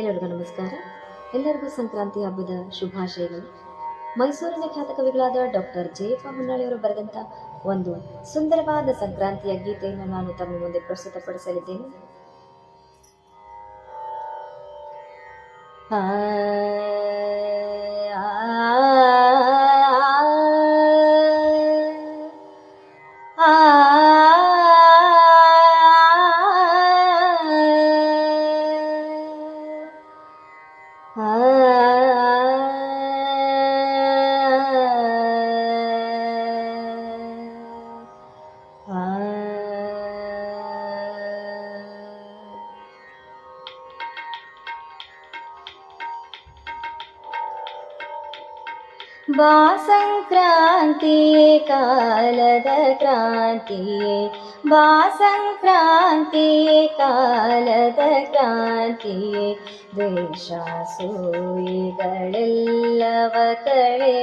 ಎಲ್ಲರಿಗೂ ನಮಸ್ಕಾರ ಎಲ್ಲರಿಗೂ ಸಂಕ್ರಾಂತಿ ಹಬ್ಬದ ಶುಭಾಶಯಗಳು ಮೈಸೂರಿನ ಖ್ಯಾತ ಕವಿಗಳಾದ ಡಾಕ್ಟರ್ ಜಯಪ್ಪ ಹೊನ್ನಾಳಿಯವರು ಬರೆದಂಥ ಒಂದು ಸುಂದರವಾದ ಸಂಕ್ರಾಂತಿಯ ಗೀತೆಯನ್ನು ನಾನು ತಮ್ಮ ಮುಂದೆ ಪ್ರಸ್ತುತಪಡಿಸಲಿದ್ದೇನೆ Bye. संक्रान्ति कालद क्रान्ति वा संक्रान्ति कालद क्रान्ति द्वे सूयळव कळेरु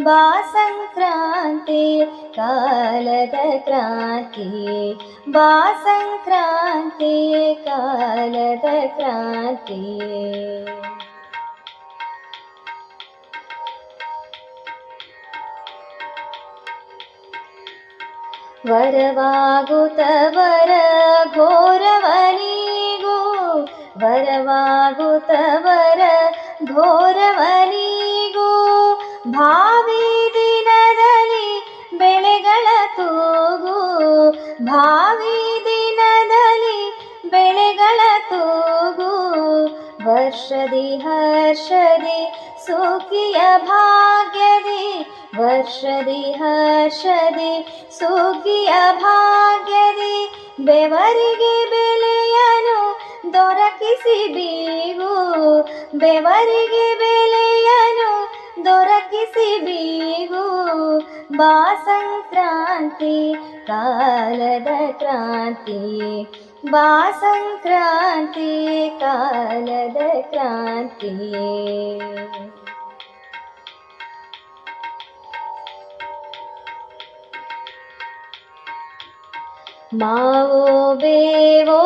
संक्रान्ति कालक्रान्ति वा संक्रान्ति कालक्रान्ति वरवागुतवर वरवागुत वर घोर वर्षदि हर्षदि सुखिया भग्यदे वर्षदि हर्षदि सुखिया भग्यदि वेवागे बेलेनु बीगु बिहु बेवाे बेलेनुसी बिहु बासन्क्रान्ति कालद क्रान्ति सङ्क्रान्ति कालदक्रान्ति मा मावो बेवो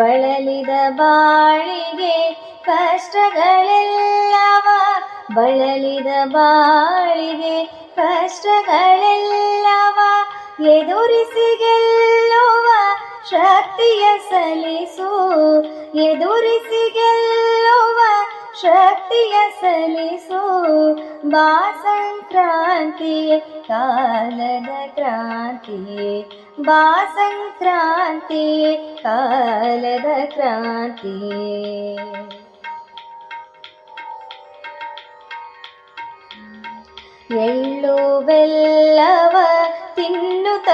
ಬಳಲಿದ ಬಾಳಿಗೆ ಕಷ್ಟಗಳೆಲ್ಲವ ಬಳಲಿದ ಬಾಳಿಗೆ ಕಷ್ಟಗಳೆಲ್ಲವ ಎದುರಿಸಿ ಗೆಲ್ಲುವ ಶಕ್ತಿಯ ಸಲಿಸು ಎದುರಿಸಿ ಗೆಲ್ಲ ಶಕ್ತಿಯ ಸಲಿಸು ಬಾ ಕಾಲದ ಕ್ರಾಂತಿ ಬಾ ಕಾಲದ ಕ್ರಾಂತಿ ಎಳ್ಳು ಬೆಲ್ಲವ ತಿನ್ನುತ್ತ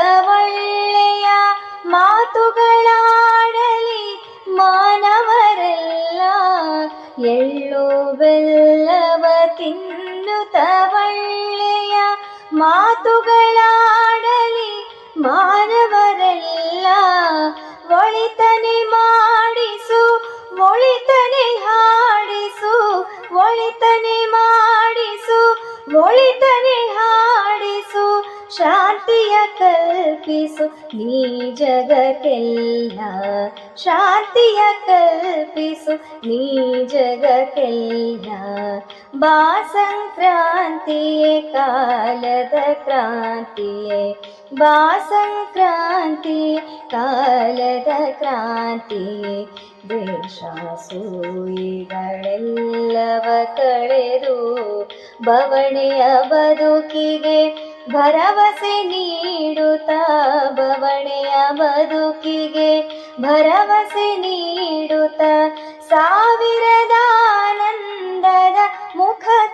ಮಾತುಗಳಾಡಲಿ ಮಾನವ ಎಳ್ಳು ಬೆಲ್ಲವ ತಿನ್ನು ಒಳ್ಳೆಯ ಮಾತುಗಳಾಡಲಿ ಮಾನವರೆಲ್ಲ ಒಳಿತನೆ ಮಾಡಿಸು ಒಳಿತನೆ ಹಾಡಿಸು ಒಳಿತನೆ ಮಾಡಿಸು ಒಳಿತನೆ ಹಾಡಿಸು ಶಾಂತಿಯ ಕಲ್ಪಿಸು ನೀ ಜಗತ್ತೆಲ್ಲ ಶಾಂತಿಯ ಕಲ್ ಕಲ್ಪಿಸು ನೀ ಜಗಕ್ಕೆಲ್ಲ ಬಾ ಸಂಕ್ರಾಂತಿಯೇ ಕಾಲದ ಕ್ರಾಂತಿಯೇ ಬಾ ಸಂಕ್ರಾಂತಿ ಕಾಲದ ಕ್ರಾಂತಿಯೇ ಸೂಯಿಗಳೆಲ್ಲವ ಕಳೆದು ಬವಣೆಯ ಬದುಕಿಗೆ ಭರವಸೆ ನೀಡುತ್ತ ಬವಣೆಯ ಬದುಕಿಗೆ ಭರವಸೆ ನೀಡು नन्दे सावरदानख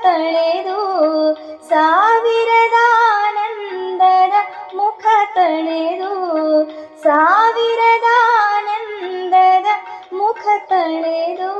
तणे सावरदन ಮುಖ ತಳೆದು